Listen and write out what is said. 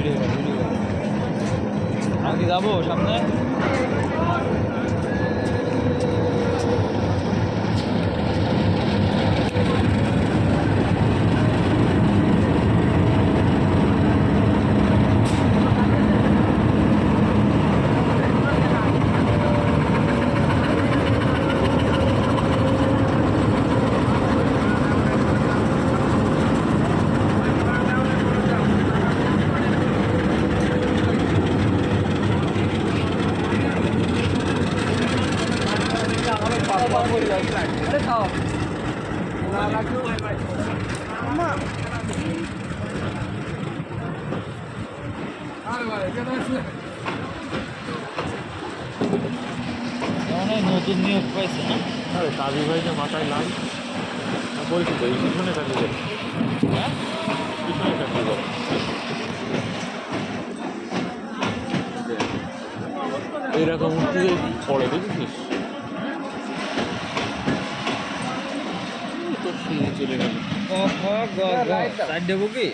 Video আমি কি যাব সামনে? নতুন নিয়োগ পাইছে আরে কাজী ভাই যে মাথায় লাল পরিচিত এই পিছনে চাকরি করে হ্যাঁ পিছনে চাকরি করে এইরকম উঠতে পড়ে, দেখেছিস? এই অ খ গ। গেল সাইড দেবো কি?